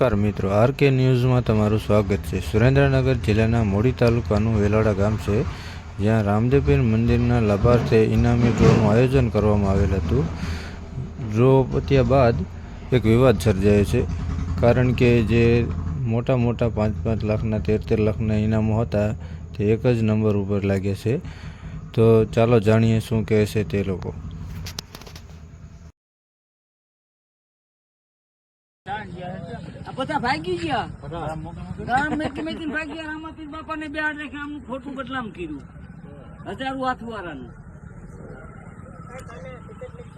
નમસ્કાર મિત્રો R K ન્યૂઝમાં તમારું સ્વાગત છે. સુરેન્દ્રનગર જિલ્લાના મોડી તાલુકાનું વેલાડા ગામ છે, જ્યાં રામદેવપીર મંદિરના લાભાર્થે ઇનામી ડ્રોનું આયોજન કરવામાં આવેલ હતું. ડ્રો પત્યા બાદ એક વિવાદ સર્જાયો છે, કારણ કે જે મોટા મોટા પાંચ પાંચ લાખના, તેર તેર લાખના ઇનામો હતા, તે એક જ નંબર ઉપર લાગ્યા છે. તો ચાલો જાણીએ શું કહે છે તે લોકો. આ બધા ભાગી ગયા? રામ મેકી મેકીને ભાગી ગયા રામાપીર બાપાને બેહાડ રાખે આમનું ખોટું બદલામ કર્યું. હજારો હાથવાળાનું.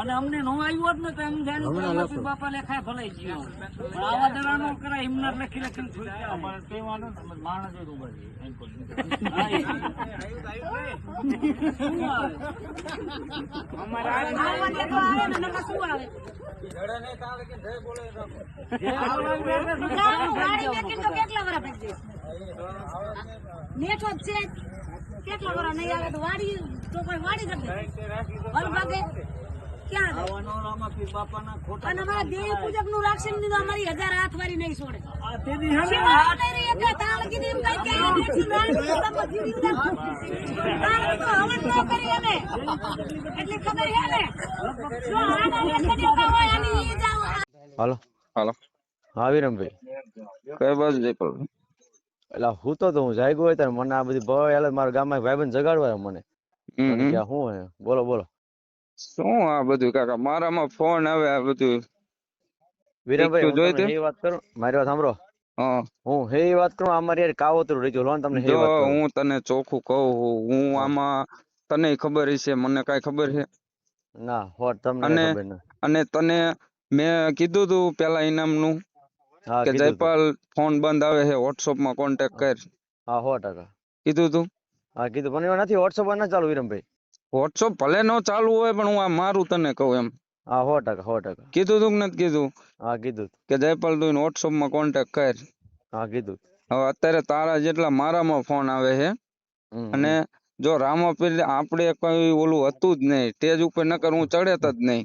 અને અમને નો આવ્યું જ ને તો એમ જાણ્યું કે રામાપીર બાપા લેખાય ભલાઈ ગયો. આવા દરા નો કરાય હિમનાર લખી લખીને છોડી હા, એ. શું આવે? જે આવવાનું એટલે શું ગાડી મેકીને તો કેટલા છે. કેટલા વરસ નહીં આવે તો વાડી તો કોઈ વાડી શકે અલભાગે ક્યાં અમારા દેવી પૂજકનું રાખશે ને અમારી હજાર હાથ નહીં છોડે. હાલો. હાલો. હા વિરમભાઈ કઈ બાજુ જયપાલ એટલે હું તો તો હું જાગ્યો હોય ત્યારે મને આ બધી ભય મારા ગામમાં ભાઈબંધ જગાડવા મને. હમ મને હમ. શું બોલો બોલો. શું આ બધું? કાકા મારામાં ફોન આવે આ બધું. વિરમભાઈ જોઈ તે? વાત કરું? મારી વાત સાંભળો. હા. હું હે વાત કરું? અમારી યાર કાવતરું રહી લોન તમને હે વાત હું તને ચોખ્ખું કહું હું. આમાં તને ખબર છે મને કાઈ ખબર છે ના હોટ તમને અને- ખબર ના અને તને મેં કીધું તું પેલા ઇનામનું નું કે જયપાલ ફોન બંધ આવે છે WhatsApp માં કોન્ટેક્ટ કર. હા હો ટકા કીધું તું? હા કીધું. પણ નથી વોટ્સઅપ ના ચાલુ વિરમભાઈ. WhatsApp ભલે નો ચાલુ હોય પણ હું આ મારું તને કહું એમ. હા સો ટકા સો ટકા. કીધું તું નથી કીધું? હા કીધું કે જયપાલ તું WhatsApp માં કોન્ટેક્ટ કર. હા કીધું હવે અત્યારે તારા જેટલા મારામાં ફોન આવે છે અને. જો રામાપીર આપણે કોઈ ઓલું હતું જ નહીં સ્ટેજ ઉપર નકર હું ચડેત જ નહીં.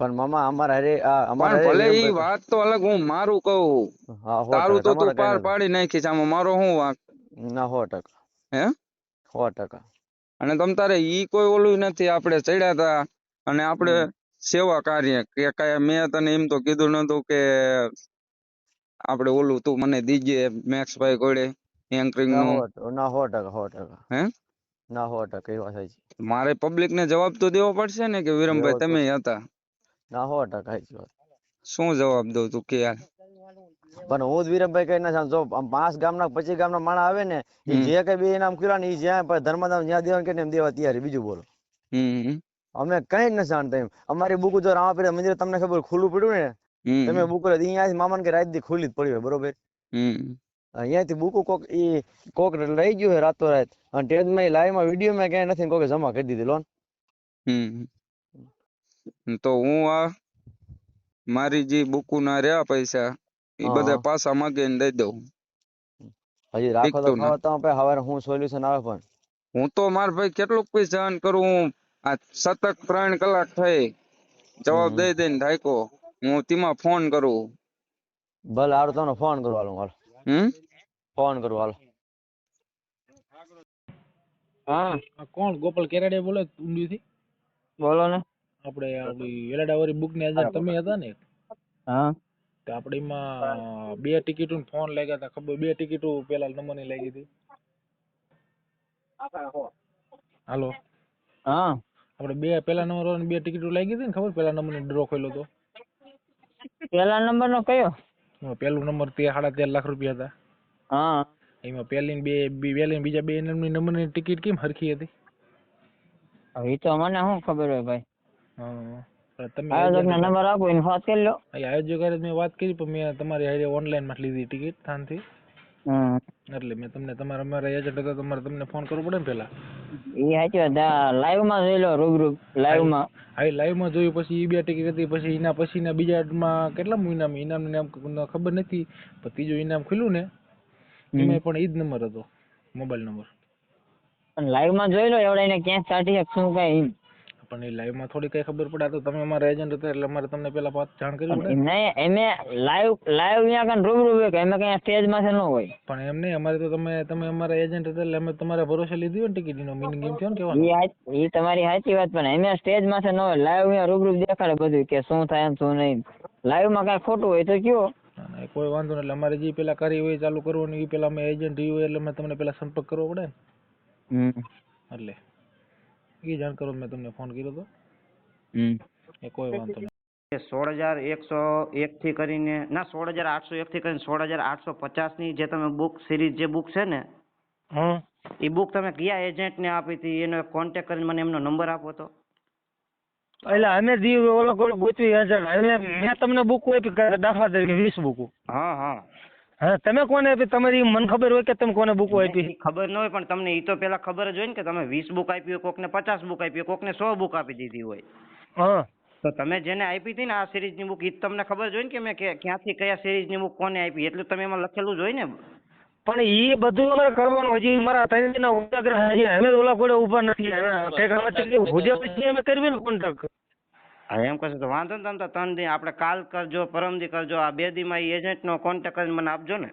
પણ મામા અમારા હારે આ અમારા ભલે ઈ વાત તો અલગ હું મારું કહું. હા તારું તો તું પાર પાડી નાખીશ આમાં મારો શું વાંક? ના સો ટકા. હે? સો ટકા. અને તમ તારે ઈ કોઈ ઓલું નથી આપણે ચડ્યા તા અને આપણે સેવા કાર્ય કે કઈ મેં તને એમ તો કીધું નતું કે આપણે ઓલું તું મને દીજે મેક્સભાઈ કોડે એન્કરિંગ નો નું. ના હો ટકા હો ટકા. હે? ના હો ટકા એ વાત છે મારે પબ્લિક ને જવાબ તો દેવો પડશે ને કે વિરમભાઈ તમે હતા? ના હો ટકા શું જવાબ દઉં તું કે યાર? પણ હું જ વિરમભાઈ કઈ ના જાણું. જો આમ પાંચ ગામના પચીસ ગામના માણસ આવે ને એ જે કઈ બે નામ કર્યા ને એ જ્યાં ધર્મધામ જ્યાં દેવાનું કે એમ દેવા તૈયારી બીજું બોલો. અમે કઈ જ ન જાણતા એમ. અમારી બુક જો રામાપીર મંદિર તમને ખબર ખુલ્લું પડ્યું ને તમે બુક અહીંયાથી મામાને કે રાત દી ખુલ્લી જ પડી હોય બરોબર? અહીંયા અહીંયાથી બુકો કોક ઈ કોક લઈ ગયું હોય રાતો રાત. અને ટેજમાં લાઈવમાં વીડિયો માં ક્યાંય નથી કોકે જમા કરી દીધી લોન. તો હું આ મારી જે બુકુ ના રહ્યા પૈસા એ બધા. પાછા માગીને દઈ દઉં. હજી રાખો તો ખાવા તો ભાઈ હવારે હું સોલ્યુશન આવે પણ. હું તો માર ભાઈ કેટલુંક પૈસા સહન કરું? આ સતત ત્રણ કલાક થઈ. જવાબ દઈ દઈ દઈને થાક્યો હું તેમાં ફોન કરું. ભલે હારું તમને ફોન કરવા હાલો હાલો. હમ? ફોન કરવા હાલો. હા આ કોણ? ગોપાલ કેરાડે બોલે ઊંડીથી? બોલો ને. આપણે આપણી વેલાડાવાળી બુકની અંદર તમે હતા ને હા. તો આપણે એમાં બે ટિકિટો ફોન લાગ્યા હતા ખબર બે ટિકિટો પેલા નંબરની લાગી હતી. હાલો. હા. આપણે બે પેલા નંબર વાળાની બે ટિકિટો લાગી હતી ને ખબર? પેલા નંબરની ડ્રો ખોલ્યો તો. પેલા નંબર નો કયો પેલું નંબર તે સાડા તેર લાખ રૂપિયા હતા. હા. એમાં પેલી બે પેલી બીજા બે બીજા બે નંબરની નંબરની ટિકિટ કેમ હરખી હતી? એ તો મને શું ખબર હોય ભાઈ? હા. તમે આયોજક આયોજક- નંબર આપો એને વાત કરી લો. આયોજક હારે મેં વાત કરી પણ મેં તમારી હારે ઓનલાઈનમાં લીધી ટિકિટ થાનથી. એટલે મેં તમને તમારા અમારા એજન્ટ હતા તમારે તમને ફોન કરવો પડે ને પેલા? એ સાચી વાત લાઈવમાં જોઈ લો રૂબરૂ લાઈવમાં. હા લાઈવમાં જોયું પછી ઈ બે ટિકિટ હતી પછી એના પછીના બીજા માં કેટલા ઇનામ ઇનામ નામ ખબર નથી પણ ત્રીજું ઇનામ ખુલ્યું ને? એમાં પણ એ જ નંબર હતો મોબાઈલ નંબર લાઈવમાં જોઈ લો એવડા એને ક્યાં સ્ટાર્ટિંગ શું કઈ પણ એ લાઈવમાં થોડી કઈ ખબર પડે આ તો તમે અમારા એજન્ટ હતા એટલે અમારે તમને પેલા વાત જાણ કરવી પડે. નહીં એને લાઈવ લાઈવ અહીંયા કાન રૂબરૂ હોય કે એમાં કઈ સ્ટેજમાં ન હોય? પણ એમ નહીં અમારે તો તમે તમે અમારા એજન્ટ હતા એટલે અમે તમારા ભરોસે લીધી હોય ને ટિકિટ નો મિનિંગ એમ થયો ને કહેવાનો? એ તમારી સાચી વાત પણ એમાં સ્ટેજમાં ન હોય લાઈવ અહીંયા રૂબરૂ દેખાડે બધું કે શું થાય એમ શું નહીં. લાઈવમાં કઈ ખોટું હોય તો કયો? કોઈ વાંધો નહીં એટલે અમારે જે પેલા કરી હોય ચાલુ કરવાનું એ પેલા અમે એજન્ટ હોય એટલે અમે તમને પેલા સંપર્ક કરવો પડે ને. એટલે. એ જાણ કરો મેં તમને ફોન કર્યો હતો એ કોઈ વાંધો નહીં. સોળ હજાર એકસો એક થી કરીને ના સોળ હજાર આઠસો એક થી કરીને સોળ હજાર આઠસો પચાસની જે તમે બુક સિરીઝ જે બુક છે ને હા. એ બુક તમે કયા એજન્ટ ને આપી હતી? એનો કોન્ટેક્ટ કરીને મને એમનો નંબર આપો તો. એટલે અમે દી ઓલો કોઈ ગોતવી હજાર એટલે મેં તમને બુક આપી દાખલા તરીકે વીસ બુકો હા હા. હા તમે કોને આપી? તમારી મને ખબર હોય કે તમે કોને બુકો આપી? ખબર ન હોય પણ તમને એ તો પેલા ખબર જ હોય ને કે તમે વીસ બુક આપી હોય કોકને પચાસ બુક આપી હોય કોકને સો બુક આપી દીધી હોય. હા. તો તમે જેને આપી હતી ને આ સિરીઝની બુક એ તમને ખબર જ હોય ને કે મેં કે- ક્યાંથી કયા સિરીઝની બુક કોને આપી? એટલું તમે એમાં લખેલું જ હોય ને. પણ એ બધું અમારે કરવાનું હજી મારા ત્રણ ઉજાગરા હજી અમે ઓલા કોઈ ઊભા નથી અમે કરવી ને કોન્ટ્રાક્ટ. એમ કહેશો તો વાંધો ને તમે તો ત્રણ દી આપણે કાલ કરજો પરમ દી કરજો આ બે દીમાં ઈ એજન્ટ નો કોન્ટેક્ટ કરીને મને આપજો ને.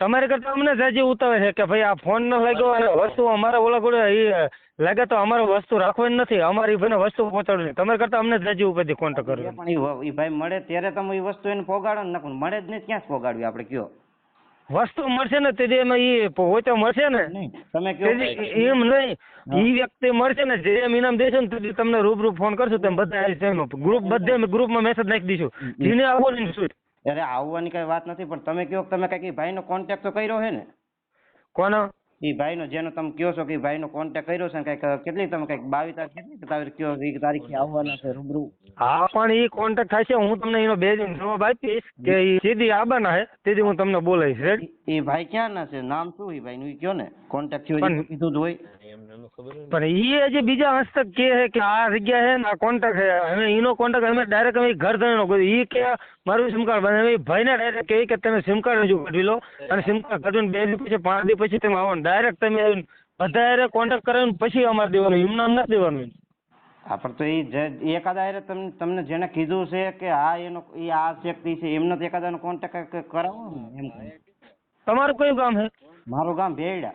તમારી કરતા અમને સાજી ઉતાવે છે કે ભાઈ આ ફોન ન લાગ્યો અને વસ્તુ અમારા ઓલા કોઈ એ લાગે તો અમારે વસ્તુ રાખવાની નથી અમારી ભાઈને વસ્તુ પહોંચાડવી તમારી કરતા અમને જ હજી ઉપરથી કોન્ટેક્ટ એ કરવો પણ એ ભાઈ મળે ત્યારે તમે એ વસ્તુ એને પોગાડો ને નાખો મળે જ નહીં ક્યાં પોગાડવી આપણે કયો? વસ્તુ મળશે ને તે એમાં એ પોતે મળશે ને? તમે એમ નહીં. ઈ વ્યક્તિ મળશે ને જે એમ ઇનામ દેશો ને તે તમને રૂબરૂ ફોન કરશું તમે બધા ગ્રુપ બધે ગ્રુપમાં મેસેજ નાખી દઈશું. જેને આવો ને શું અરે આવવાની કઈ વાત નથી પણ તમે કયો કે તમે કઈ ભાઈનો કોન્ટેક્ટ તો કર્યો હે ને? કોનો? ઈ ભાઈનો જેનો તમે કયો છો કે ભાઈનો કોન્ટેક્ટ કર્યો છે ને કંઈક કેટલી તમે કંઈક બાવીસ તારીખ કેટલી તારીખ કયો એક તારીખે આવવાના છે રૂબરૂ? હા પણ એ કોન્ટેક્ટ થાય છે હું તમને એનો બે દિન જવાબ આપીશ કે એ સીધી આવવાના છે તેથી હું તમને બોલાવીશ એ ભાઈ ક્યાં ના છે? નામ શું એ ભાઈનું? એ કયો ને? કોન્ટેક્ટ થયો કીધું જ હોય. પણ એ હજી બીજા હસ્તક કે છે કે આ જગ્યા છે ને આ કોન્ટ્રાક્ટ છે હવે એનો કોન્ટ્રાક્ટ અમે ડાયરેક્ટ અમે ઘર ધણીનો કર્યો એ કે મારું સિમ કાર્ડ બને અમે ભાઈને ડાયરેક્ટ કહે કે તમે સિમ કાર્ડ રજૂ કાઢી લો અને સિમ કાર્ડ કઢવીને બે દિવસ પછી પાંચ દિવસ પછી તમે આવો ડાયરેક્ટ તમે આવીને બધા હારે કોન્ટેક્ટ કરાવીને પછી અમારે દેવાનું એમના નથી દેવાનું હા પણ તો એ જે એકાદા હારે તમને તમને જેને કીધું છે કે હા એનો એ આ વ્યક્તિ છે એમનો તો એકાદાનો કોન્ટેક્ટ કરાવો ને એમ તમારું કયું ગામ છે મારું ગામ ભેરડા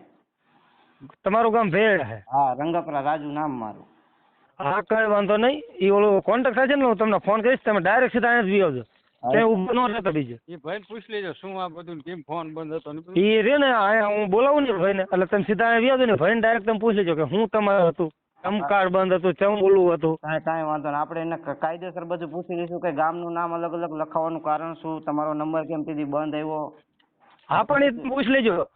તમારું ગામ ભેળ હે? હા રંગપરા રાજુ નામ મારું. હા કઈ વાંધો નહીં. એ ઓલો કોન્ટેક્ટ થાય છે ને હું તમને ફોન કરીશ તમે ડાયરેક્ટ સીધા અહીંયા જ આવજો. ત્યાં ઊભો ન રહેતા બીજે. એ ભાઈ પૂછ લેજો શું આ બધું કેમ ફોન બંધ હતો ને રે ને અહીંયા હું બોલાવું ને ભાઈને એટલે તમે સીધા અહીંયા આવજો ને ભાઈને ડાયરેક્ટ તમે પૂછી લેજો કે હું તમારે હતું કાર્ડ બંધ હતું ઓલું હતું? કાંઈ કાંઈ વાંધો નહીં. આપણે એને કાયદેસર બધું પૂછી લઈશું કે ગામનું નામ અલગ અલગ લખાવવાનું કારણ શું તમારો નંબર કેમ તેથી બંધ આવ્યો? હા પણ એ તમે પૂછી લેજો.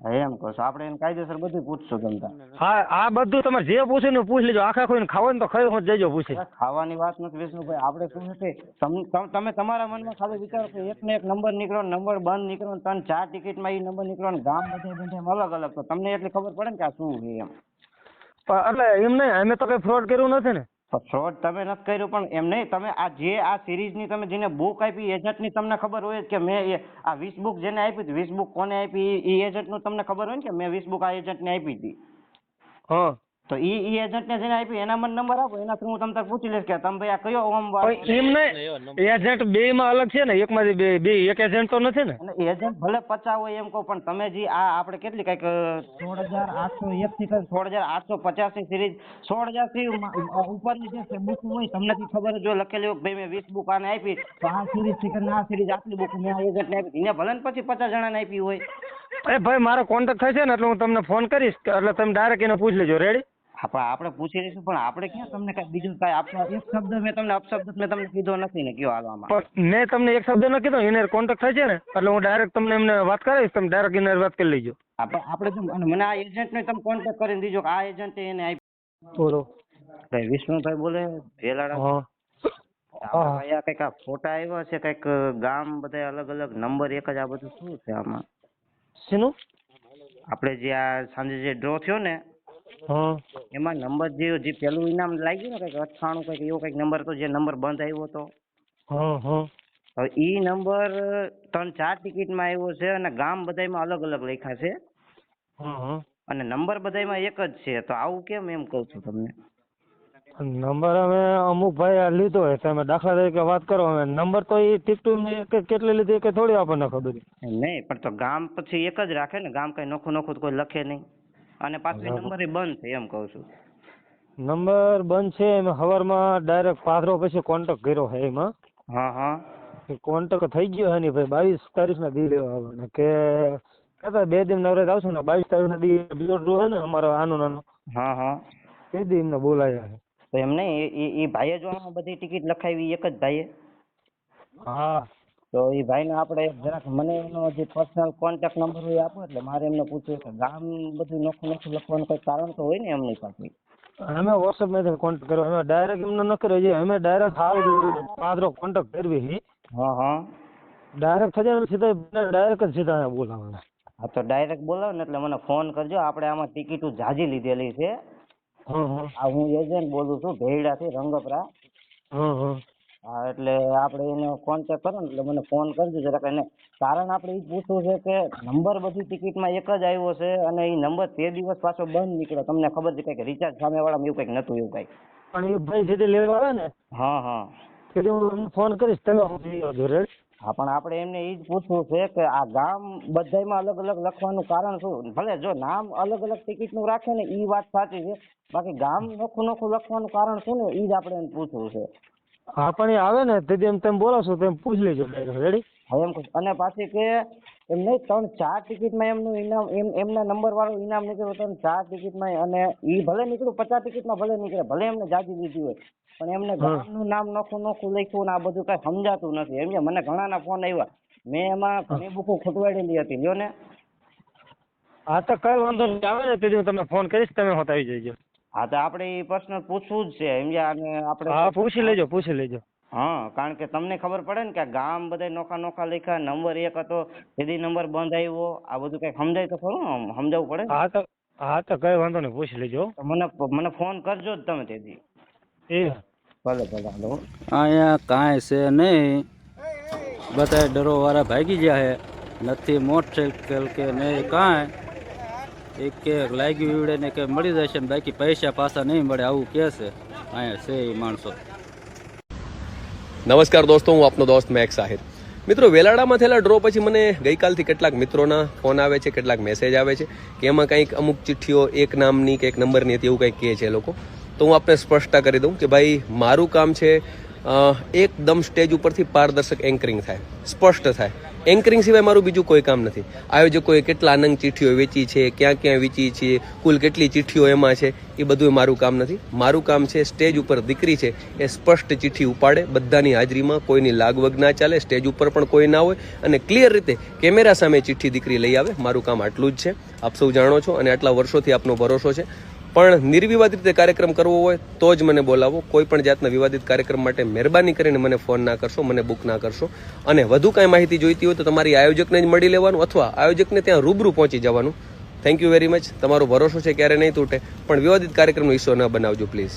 એમ કહો છો. આપણે એને કાયદેસર બધું પૂછશું તમતા હા આ બધું તમારે જે પૂછે ને પૂછી લેજો. આખા કોઈને ખાવાનું તો ખાઈ જજો પૂછી. ખાવાની વાત નથી વિષ્ણુભાઈ. આપણે શું છે તમ- તમ- તમે તમારા મનમાં ખાલી વિચારો કે એક ને એક નંબર નીકળો નંબર બંધ નીકળો ને ત્રણ ચાર ટિકિટમાં એ નંબર નીકળો ને ગામ બધે બધે અલગ અલગ. તો તમને એટલી ખબર પડે ને કે આ શું છે એમ. એટલે એમ નહીં અમે તો કઈ ફ્રોડ કર્યું નથી ને. ફ્રોડ તમે નથી કર્યું, પણ એમ નહીં, તમે આ જે આ સિરીઝની તમે જેને બુક આપી એજન્ટની તમને ખબર હોય કે મેં આ વીસ બુક જેને આપી હતી, વીસ બુક કોને આપી એ એજન્ટનું તમને ખબર હોય ને કે મેં વીસ બુક આ એજન્ટને આપી હતી. હા. તો ઈ ઈ એજન્ટને જેને આપી એના મને નંબર આપો એના થ્રુ હું તમને પૂછી લઈશ કે તમે ભાઈ આ કયો ઓમ એમ નહીં એજન્ટ બે માં અલગ છે ને એકમાંથી બે બે એક એજન્ટ તો નથી ને? એજન્ટ ભલે પચાસ હોય એમ કહો પણ તમે જે આ આપણે કેટલી કંઈક સોળ હજાર આઠસો એક થી કઈ સોળ હજાર આઠસો પચાસની સિરીઝ સોળ હજારથી ઉપરની જે બુક હોય તમને ખબર જો લખેલી હોય ભાઈ મેં વીસ બુક આને આપી તો આ સિરીઝથી કરીને આ સિરીઝ આટલી બુક મેં એજન્ટ ને આપી એને ભલે ને પછી પચાસ જણાને આપી હોય. અરે ભાઈ મારો કોન્ટેક્ટ થશે ને એટલે હું તમને ફોન કરીશ એટલે તમે ડાયરેક્ટ એને પૂછી લેજો રેડી આપણે આપણે પૂછી લઈશું પણ આપણે ક્યાં તમને કઈ બીજું કઈ આપવા એક શબ્દ મેં તમને અપશબ્દ મેં તમને કીધો નથી ને કયો હાલવામાં. પણ મેં તમને એક શબ્દ ન કીધો એને કોન્ટેક્ટ થશે ને એટલે હું ડાયરેક્ટ તમને એમને વાત કરાવીશ તમે ડાયરેક્ટ એને વાત કરી લેજો. આપણે આપણે જો અને મને આ એજન્ટને તમે કોન્ટેક્ટ કરીને દીજો કે આ એજન્ટે એને આપી બોલો. ભાઈ વિષ્ણુભાઈ બોલે ભેલાડા હા. આપણે કંઈક આ ફોટા આવ્યા છે કંઈક ગામ બધા અલગ અલગ નંબર એક જ આ બધું શું છે આમાં? શેનું? આપણે જે આ સાંજે જે ડ્રો થયો ને એમાં નંબર જે જે પેલું ઇનામ લાગ્યું ને કંઈક અઠ્ઠાણું કંઈક એવો કંઈક નંબર હતો જે નંબર બંધ આવ્યો હતો. હવે ઈ નંબર ત્રણ ચાર ટિકિટમાં આવ્યો છે અને ગામ બધાયમાં અલગ અલગ લખ્યા છે. અને નંબર બધાયમાં એક જ છે તો આવું કેમ એમ કહું છું તમને? નંબર અમે અમુક ભાઈ લીધો હોય તમે દાખલા તરીકે વાત કરો અમે નંબર તો એ ટીકટું કેટલી લીધી કે થોડી આપણને ખબર. નહીં પણ તો ગામ પછી એક જ રાખે ને ગામ કઈ નોખું નોખું કોઈ લખે નહીં. અને એ નંબર બંધ છે એમ કહું છું. નંબર બંધ છે એમાં સવારમાં ડાયરેક્ટ પાથરો પછી કોન્ટેક્ટ કર્યો છે એમાં. હા હા. કોન્ટેક્ટ થઈ ગયો છે ને ભાઈ બાવીસ તારીખના દી લેવા આવવાના. કે કહેતા બે દિન નવરાત આવશે ને બાવીસ તારીખના દી બીજો ડ્રો છે ને અમારો આનો નાનો. હા હા. તે દી એમને બોલાયા છે. તો એમ નહીં એ- એ એ ભાઈએ જો આમાં બધી ટિકિટ લખાવી એક જ ભાઈએ? હા. તો એ ભાઈને આપણે જરાક મને એનો જે પર્સનલ કોન્ટેક્ટ નંબર હોય આપો એટલે મારે એમને પૂછવું કે ગામ બધું નોખું નોખું લખવાનું કોઈ કારણ તો હોય ને એમની પાસે? અમે વોટ્સઅપમાંથી કોન્ટેક્ટ કર્યો. અમે ડાયરેક્ટ એમને ન કર્યો. છે અમે ડાયરેક્ટ હાલ પાદરો કોન્ટેક્ટ કરવી છે હા હા. ડાયરેક્ટ થયા સીધા ડાયરેક્ટ જ સીધા બોલાવવાના હા તો ડાયરેક્ટ બોલાવો ને એટલે મને ફોન કરજો. આપણે આમાં ટિકિટો જાજી લીધેલી છે. હા હં હું એજન્ટ બોલું છું ભેડાથી રંગપરા. હા હં હા એટલે આપણે એને કોન્ટેક કરો ને એટલે મને ફોન કરજો જરાક. એને કારણ આપણે એ પૂછવું છે કે નંબર બધી ટિકિટમાં એક જ આવ્યો છે અને એ નંબર તે દિવસ પાછો બંધ નીકળ્યો. તમને ખબર છે કંઈક રિચાર્જ સામેવાળામાં એવું કંઈક નતું એવું કંઈક. પણ એ ભાઈ સીધે લેવા આવે ને હા હા. એટલે હું ફોન કરીશ તમે રેડ હા પણ આપણે એમને એ જ પૂછવું છે કે આ ગામ બધાયમાં અલગ અલગ લખવાનું કારણ શું? ભલે જો નામ અલગ અલગ ટિકિટનું રાખે ને એ વાત સાચી છે. બાકી ગામ નોખું નોખું લખવાનું કારણ શું ને એ જ આપણે એને પૂછવું છે. હા પણ એ આવે ને તેથી જેમ તમે બોલાવશો તેમ પૂછ લેજો રેડી હવે એમ કહું અને પાછી કે એમ નહીં ત્રણ ચાર ટિકિટમાં એમનું ઇનામ એમ એમના નંબર વાળું ઇનામ નીકળ્યું ત્રણ ચાર ટિકિટમાં અને એ ભલે નીકળ્યું પચાસ ટિકિટમાં ભલે નીકળે ભલે એમને જાજી દીધી હોય પણ એમને ગામનું નામ નોખું નોખું લખ્યું ને આ બધું કઈ સમજાતું નથી. એમ મને ઘણાના ફોન આવ્યા. મેં એમાં ઘણી બુકો ખોટવાડેલી હતી જો ને. હા તો કઈ વાંધો નહીં આવે ને તેથી હું તમને ફોન કરીશ તમે હોત આવી જજો હા તો આપણે એ પર્સનલ પૂછવું જ છે સમજ્યા અને આપણે હા પૂછી લેજો પૂછી લેજો. હા કારણ કે તમને ખબર પડે ને કે ગામ બધા નોખા નોખા લખ્યા નંબર એક હતો સીધી નંબર બંધ આવ્યો આ બધું કઈ સમજાય તો ખરું સમજાવવું પડે હા તો હા તો કઈ વાંધો નહીં પૂછી લેજો. મને મને ફોન કરજો જ તમે તેથી. એ. ભલે ભલે હાલો. અહીંયા કાંઈ છે નહીં. બધા ડરોવાળા ભાગી ગયા છે નથી મોટરસાઇકલ કે નહીં કાંઈ. એક કે લાગ્યું ઈવડે ને કે મળી જશે ને બાકી પૈસા પાછા નહીં મળે, આવું કહે છે? અહીંયા છે એ માણસો. નમસ્કાર દોસ્તો, હું આપનો દોસ્ત મેક સાહિર. મિત્રો, વેલાડામાં થયેલા ડ્રો પછી મને ગઈકાલથી કેટલાક મિત્રોના ફોન આવે છે, કેટલાક મેસેજ આવે છે કે એમાં કંઈક અમુક ચિઠ્ઠીઓ, એક નામની કે એક નંબરની હતી એવું કંઈક કહે છે લોકો. તો હું આપને સ્પષ્ટતા કરી દઉં કે ભાઈ, મારું કામ છે એકદમ સ્ટેજ ઉપરથી પારદર્શક એન્કરિંગ થાય. સ્પષ્ટ થાય. એન્કરિંગ સિવાય મારું બીજું કોઈ કામ નથી. આયોજકોએ કેટલા અનંગ ચિઠ્ઠીઓ વેચી છે, ક્યાં ક્યાં વેચી છે, કુલ કેટલી ચિઠ્ઠીઓ એમાં છે, એ બધું મારું કામ નથી. મારું કામ છે સ્ટેજ ઉપર દીકરી છે, એ સ્પષ્ટ ચિઠ્ઠી ઉપાડે, બધાની હાજરીમાં કોઈની લાગવગ ના ચાલે, સ્ટેજ ઉપર પણ કોઈ ના હોય, અને ક્લિયર રીતે કેમેરા સામે ચિઠ્ઠી દીકરી લઈ આવે. મારું કામ આટલું જ છે. આપ સૌ જાણો છો અને આટલા વર્ષોથી આપનો ભરોસો છે. પણ નિર્વિવાદિત રીતે કાર્યક્રમ કરવો હોય તો જ મને બોલાવો. કોઈ પણ જાતના વિવાદિત કાર્યક્રમ માટે મહેરબાની કરીને મને ફોન ના કરશો, મને બુક ના કરશો. અને વધુ કાંઈ માહિતી જોઈતી હોય તો તમારી આયોજકને જ મળી લેવાનું અથવા આયોજકને ત્યાં રૂબરૂ પહોંચી જવાનું. થેન્ક યુ વેરી મચ તમારો ભરોસો છે ક્યારે નહીં તૂટે, પણ વિવાદિત કાર્યક્રમનો હિસ્સો ન બનાવજો પ્લીઝ